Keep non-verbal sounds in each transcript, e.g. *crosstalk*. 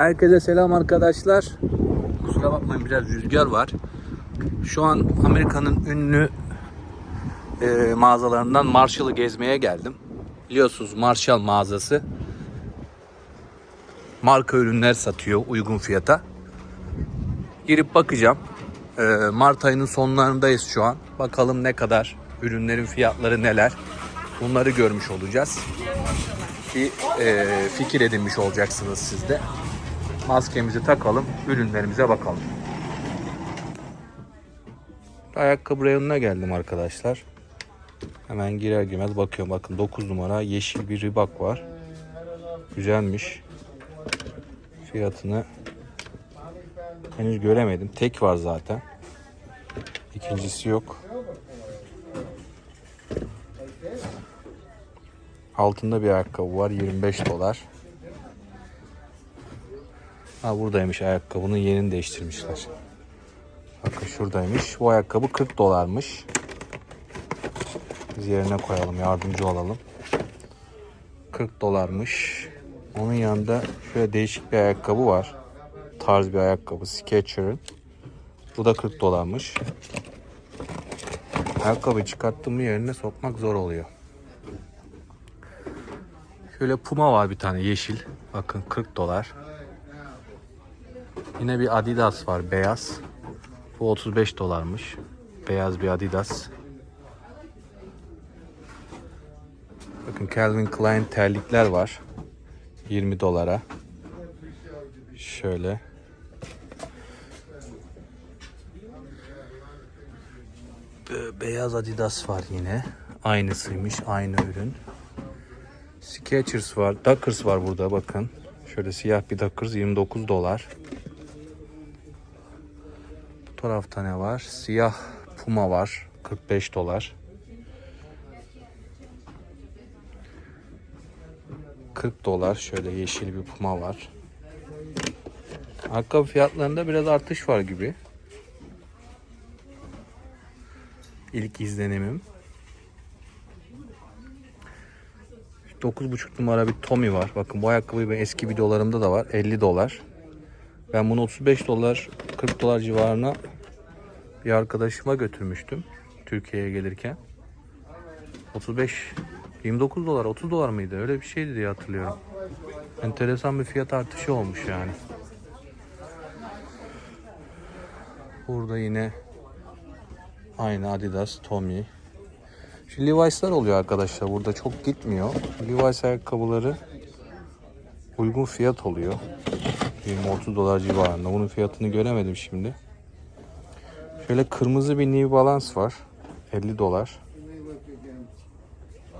Herkese selam arkadaşlar. Kusura bakmayın biraz rüzgar var. Şu an Amerika'nın ünlü e, mağazalarından Marshall'ı gezmeye geldim. Biliyorsunuz Marshall mağazası marka ürünler satıyor uygun fiyata. Girip bakacağım. E, Mart ayının sonlarındayız şu an. Bakalım ne kadar ürünlerin fiyatları neler. Bunları görmüş olacağız. Bir e, fikir edinmiş olacaksınız siz de. Maskemizi takalım, ürünlerimize bakalım. Ayakkabı reyonuna geldim arkadaşlar. Hemen girer girmez bakıyorum. Bakın 9 numara yeşil bir ribak var. Güzelmiş. Fiyatını henüz göremedim. Tek var zaten. İkincisi yok. Altında bir ayakkabı var. 25 dolar. Ha buradaymış ayakkabının yerini değiştirmişler. Bakın şuradaymış. Bu ayakkabı 40 dolarmış. Biz yerine koyalım, yardımcı olalım. 40 dolarmış. Onun yanında şöyle değişik bir ayakkabı var. Tarz bir ayakkabı Skechers. Bu da 40 dolarmış. Ayakkabıyı çıkarttım mı yerine sokmak zor oluyor. Şöyle Puma var bir tane yeşil. Bakın 40 dolar. Yine bir Adidas var beyaz. Bu 35 dolarmış. Beyaz bir Adidas. Bakın Calvin Klein terlikler var. 20 dolara. Şöyle. Be- Beyaz Adidas var yine. Aynısıymış, aynı ürün. Skechers var, Dockers var burada bakın. Şöyle siyah bir Dockers 29 dolar. Tarafta ne var? Siyah Puma var 45 dolar. 40 dolar şöyle yeşil bir Puma var. Ayakkabı fiyatlarında biraz artış var gibi. İlk izlenimim. 9,5 numara bir Tommy var. Bakın bu ayakkabı ben eski videolarımda da var. 50 dolar. Ben bunu 35 dolar 40 dolar civarına bir arkadaşıma götürmüştüm. Türkiye'ye gelirken. 35 29 dolar 30 dolar mıydı? Öyle bir şeydi diye hatırlıyorum. Enteresan bir fiyat artışı olmuş yani. Burada yine aynı Adidas, Tommy. Şu Levi's'lar oluyor arkadaşlar. Burada çok gitmiyor. Levi's ayakkabıları uygun fiyat oluyor. 20-30 dolar civarında. Bunun fiyatını göremedim şimdi. Şöyle kırmızı bir New Balance var. 50 dolar.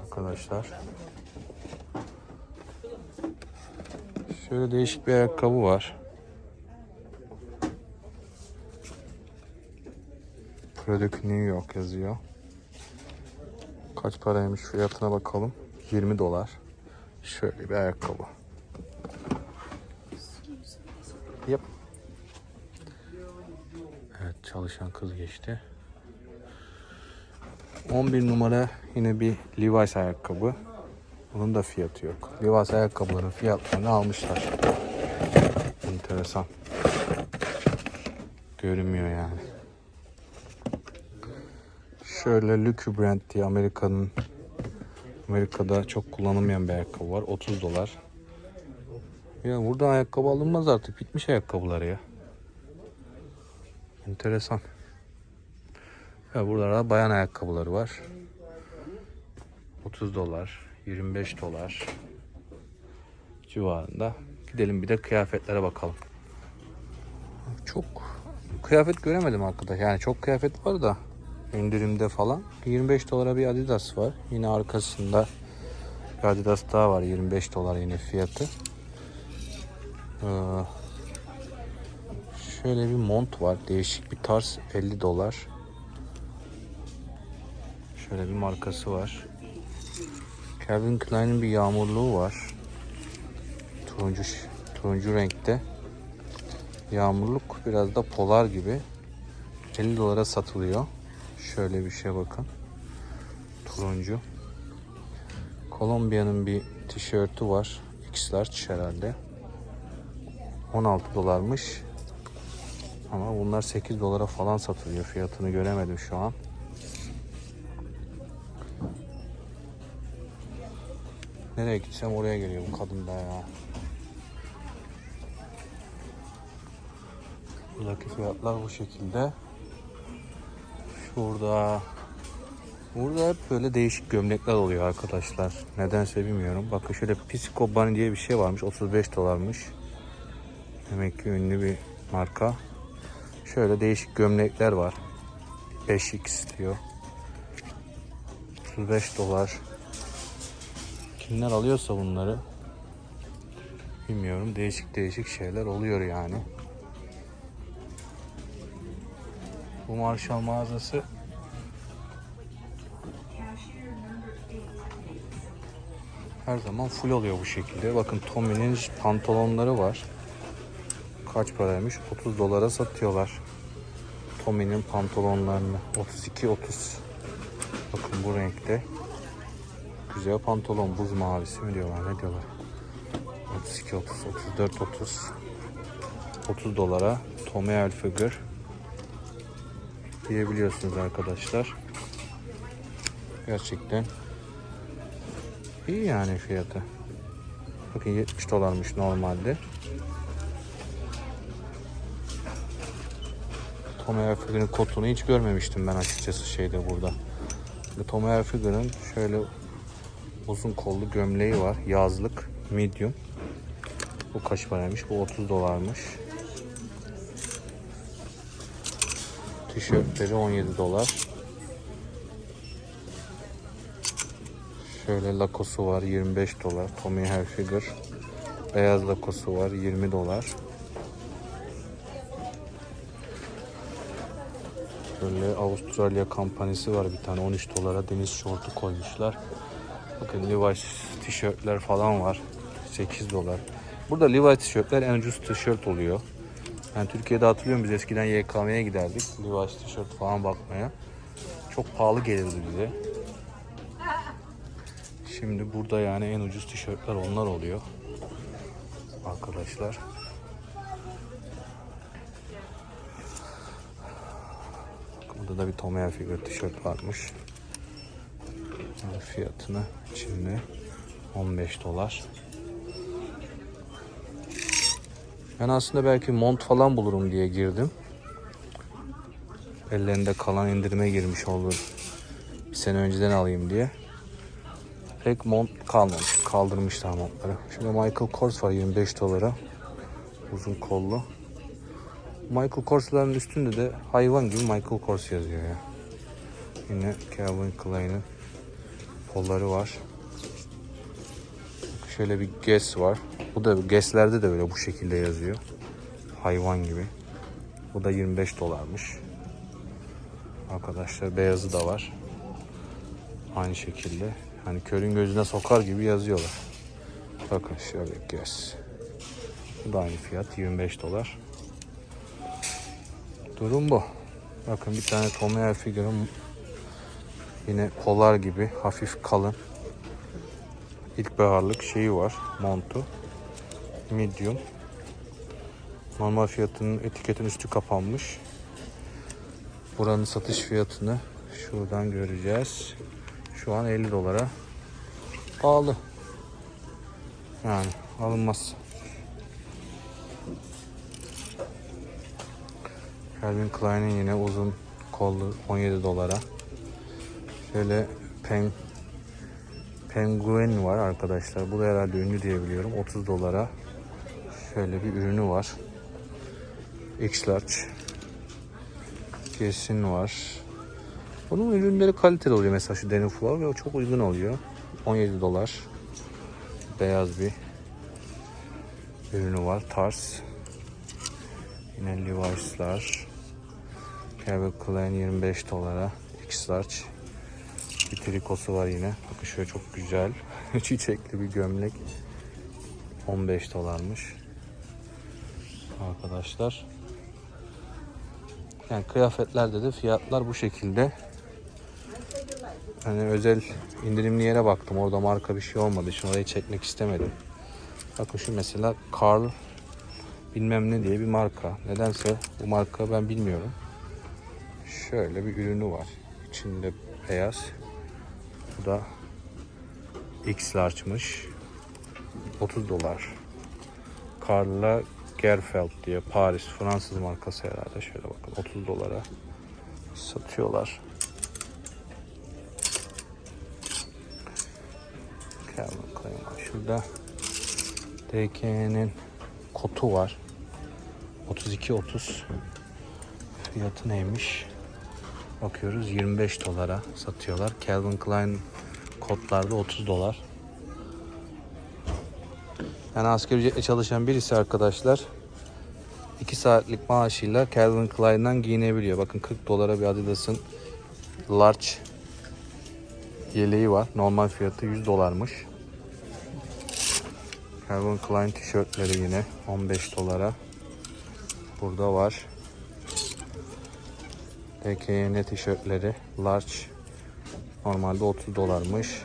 Arkadaşlar. Şöyle değişik bir ayakkabı var. Product New York yazıyor. Kaç paraymış fiyatına bakalım. 20 dolar. Şöyle bir ayakkabı. Yap. Çalışan kız geçti. 11 numara yine bir Levi's ayakkabı. Bunun da fiyatı yok. Levi's ayakkabıların fiyatlarını almışlar. Enteresan. Görünmüyor yani. Şöyle Lucky Brand diye Amerika'nın Amerika'da çok kullanılmayan bir ayakkabı var. 30 dolar. Ya burada ayakkabı alınmaz artık. Bitmiş ayakkabılar ya. Enteresan. Ya burada da bayan ayakkabıları var. 30 dolar, 25 dolar civarında. Gidelim bir de kıyafetlere bakalım. Çok kıyafet göremedim arkadaş. Yani çok kıyafet var da indirimde falan. 25 dolara bir Adidas var. Yine arkasında bir Adidas daha var. 25 dolar yine fiyatı. Ee, şöyle bir mont var. Değişik bir tarz 50 dolar. Şöyle bir markası var. Calvin Klein'in bir yağmurluğu var. Turuncu turuncu renkte. Yağmurluk biraz da polar gibi. 50 dolara satılıyor. Şöyle bir şey bakın. Turuncu. Kolombiya'nın bir tişörtü var. X large herhalde. 16 dolarmış. Ama bunlar 8 dolara falan satılıyor. Fiyatını göremedim şu an. Nereye gitsem oraya geliyor bu kadın da ya. Buradaki fiyatlar bu şekilde. Şurada Burada hep böyle değişik gömlekler oluyor arkadaşlar. Nedense bilmiyorum. Bakın şöyle Pisco diye bir şey varmış. 35 dolarmış. Demek ki ünlü bir marka. Şöyle değişik gömlekler var. 5x diyor. 35 dolar. Kimler alıyorsa bunları bilmiyorum. Değişik değişik şeyler oluyor yani. Bu Marshall mağazası her zaman full oluyor bu şekilde. Bakın Tommy'nin pantolonları var. Kaç paraymış? 30 dolara satıyorlar. Tommy'nin pantolonlarını 32-30. Bakın bu renkte. Güzel pantolon buz mavisi mi diyorlar ne diyorlar. 32 30 34 30 30 dolara Tommy Hilfiger diyebiliyorsunuz arkadaşlar. Gerçekten iyi yani fiyatı. Bakın 70 dolarmış normalde. Tommy Hilfiger'ın kotunu hiç görmemiştim ben açıkçası şeyde burada. Tommy Hilfiger'ın şöyle uzun kollu gömleği var. Yazlık, medium. Bu kaç paraymış? Bu 30 dolarmış. Tişörtleri 17 dolar. Şöyle Lacoste'u var 25 dolar. Tommy Hilfiger. Beyaz Lacoste'u var 20 dolar. Böyle Avustralya kampanisi var bir tane 13 dolara deniz şortu koymuşlar. Bakın Levi's tişörtler falan var. 8 dolar. Burada Levi's tişörtler en ucuz tişört oluyor. Ben Türkiye'de hatırlıyorum biz eskiden YKM'ye giderdik. Levi's tişört falan bakmaya. Çok pahalı gelirdi bize. Şimdi burada yani en ucuz tişörtler onlar oluyor. Arkadaşlar. Burada da bir Tommy Hilfiger tişört varmış. Fiyatını şimdi 15 dolar. Ben aslında belki mont falan bulurum diye girdim. Ellerinde kalan indirime girmiş olur. Bir sene önceden alayım diye. Pek mont kalmamış. Kaldırmışlar montları. Şimdi Michael Kors var 25 dolara. Uzun kollu. Michael Kors'ların üstünde de hayvan gibi Michael Kors yazıyor ya. Yine Calvin Klein'in kolları var. Şöyle bir Guess var. Bu da Guess'lerde de böyle bu şekilde yazıyor. Hayvan gibi. Bu da 25 dolarmış. Arkadaşlar beyazı da var. Aynı şekilde. Hani körün gözüne sokar gibi yazıyorlar. Bakın şöyle Guess. Bu da aynı fiyat 25 dolar. Durum bu. Bakın bir tane Tommy Hilfiger'ın yine polar gibi hafif kalın ilkbaharlık şeyi var montu. Medium. Normal fiyatının etiketin üstü kapanmış. Buranın satış fiyatını şuradan göreceğiz. Şu an 50 dolara pahalı. Yani alınmaz Calvin Klein'in yine uzun kollu 17 dolara şöyle pen Penguin var arkadaşlar. Bu da herhalde ünlü diye biliyorum. 30 dolara şöyle bir ürünü var. X-Large. Kesin var. Bunun ürünleri kaliteli oluyor. Mesela şu Denim Flow ve o çok uygun oluyor. 17 dolar. Beyaz bir ürünü var. Tars. Yine Levi's'lar. Calvin Klein 25 dolara. X-Large. Bir trikosu var yine. Bakın şöyle çok güzel. *laughs* Çiçekli bir gömlek. 15 dolarmış. Arkadaşlar. Yani kıyafetlerde de fiyatlar bu şekilde. Hani özel indirimli yere baktım. Orada marka bir şey olmadı. Şimdi orayı çekmek istemedim. Bakın şu mesela Karl bilmem ne diye bir marka. Nedense bu marka ben bilmiyorum. Şöyle bir ürünü var. İçinde beyaz. Bu da X large'mış. 30 dolar. Karla Gerfeld diye Paris Fransız markası herhalde. Şöyle bakın 30 dolara satıyorlar. Calvin Klein. Şurada DK'nin kotu var. 32.30 Fiyatı neymiş? Bakıyoruz 25 dolara satıyorlar. Calvin Klein kotlarda 30 dolar. Yani asgari ücretle çalışan birisi arkadaşlar 2 saatlik maaşıyla Calvin Klein'dan giyinebiliyor. Bakın 40 dolara bir Adidas'ın large yeleği var. Normal fiyatı 100 dolarmış. Calvin Klein tişörtleri yine 15 dolara. Burada var. DKN tişörtleri large normalde 30 dolarmış.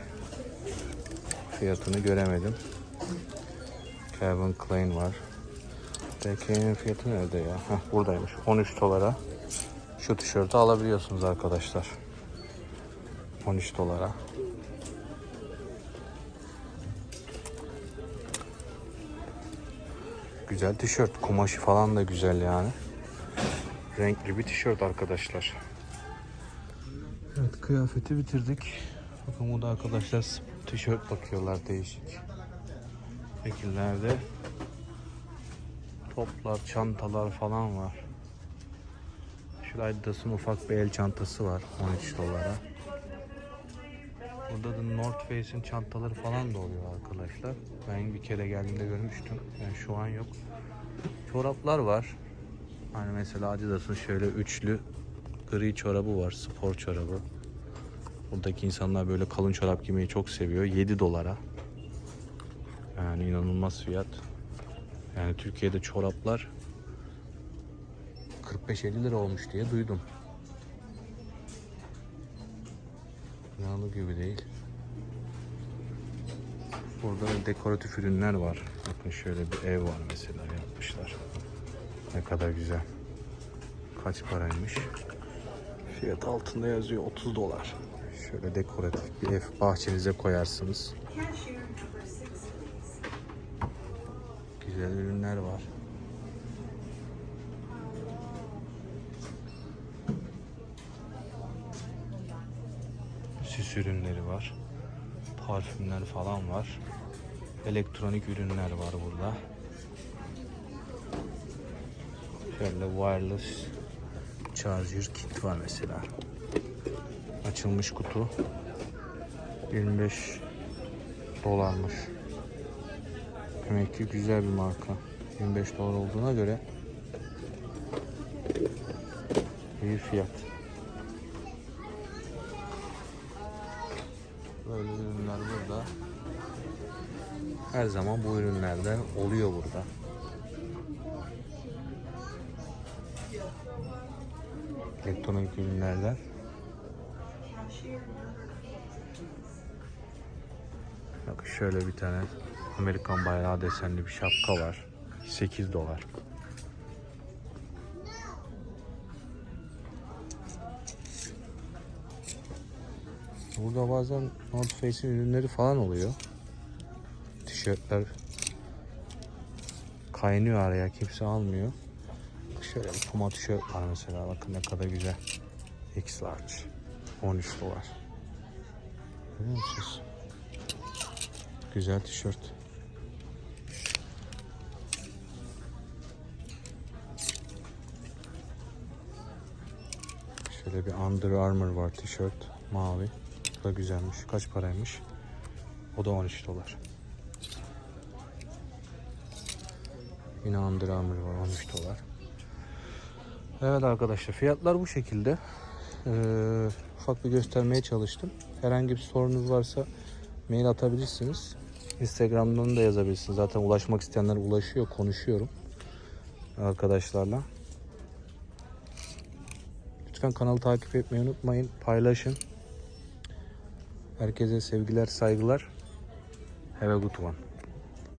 Fiyatını göremedim. Calvin Klein var. DK'nin fiyatı nerede ya? Heh, buradaymış. 13 dolara şu tişörtü alabiliyorsunuz arkadaşlar. 13 dolara. Güzel tişört. Kumaşı falan da güzel yani. Renkli bir tişört arkadaşlar. Evet kıyafeti bitirdik. Bakın burada arkadaşlar tişört bakıyorlar değişik şekillerde. Toplar, çantalar falan var. Şu Adidas'ın ufak bir el çantası var 13 dolara. Burada da North Face'in çantaları falan da oluyor arkadaşlar. Ben bir kere geldiğimde görmüştüm. Yani şu an yok. Çoraplar var. Hani mesela Adidas'ın şöyle üçlü gri çorabı var. Spor çorabı. Buradaki insanlar böyle kalın çorap giymeyi çok seviyor. 7 dolara. Yani inanılmaz fiyat. Yani Türkiye'de çoraplar 45-50 lira olmuş diye duydum. İnanılır gibi değil. Burada da dekoratif ürünler var. Bakın şöyle bir ev var mesela yapmışlar. Ne kadar güzel. Kaç paraymış? Fiyat altında yazıyor 30 dolar. Şöyle dekoratif bir ev bahçenize koyarsınız. Güzel ürünler var. Süs ürünleri var. Parfümler falan var. Elektronik ürünler var burada. Şöyle wireless charger kit var mesela. Açılmış kutu. 25 dolarmış. Demek ki güzel bir marka. 25 dolar olduğuna göre iyi fiyat. Böyle ürünler burada. Her zaman bu ürünlerden oluyor burada. Elektronik ürünlerden. Bak şöyle bir tane Amerikan bayrağı desenli bir şapka var. 8 dolar. Burada bazen North Face'in ürünleri falan oluyor. Tişörtler kaynıyor araya kimse almıyor. Şöyle bir Puma tişört var mesela bakın ne kadar güzel. X large. 13 dolar. Görüyor musunuz? Güzel tişört. Şöyle bir Under Armour var tişört. Mavi. Bu da güzelmiş. Kaç paraymış? O da 13 dolar. Yine Under Armour var 13 dolar. Evet arkadaşlar fiyatlar bu şekilde. Ee, ufak bir göstermeye çalıştım. Herhangi bir sorunuz varsa mail atabilirsiniz. Instagram'dan da yazabilirsiniz. Zaten ulaşmak isteyenler ulaşıyor, konuşuyorum arkadaşlarla. Lütfen kanalı takip etmeyi unutmayın. Paylaşın. Herkese sevgiler, saygılar. Have a good one.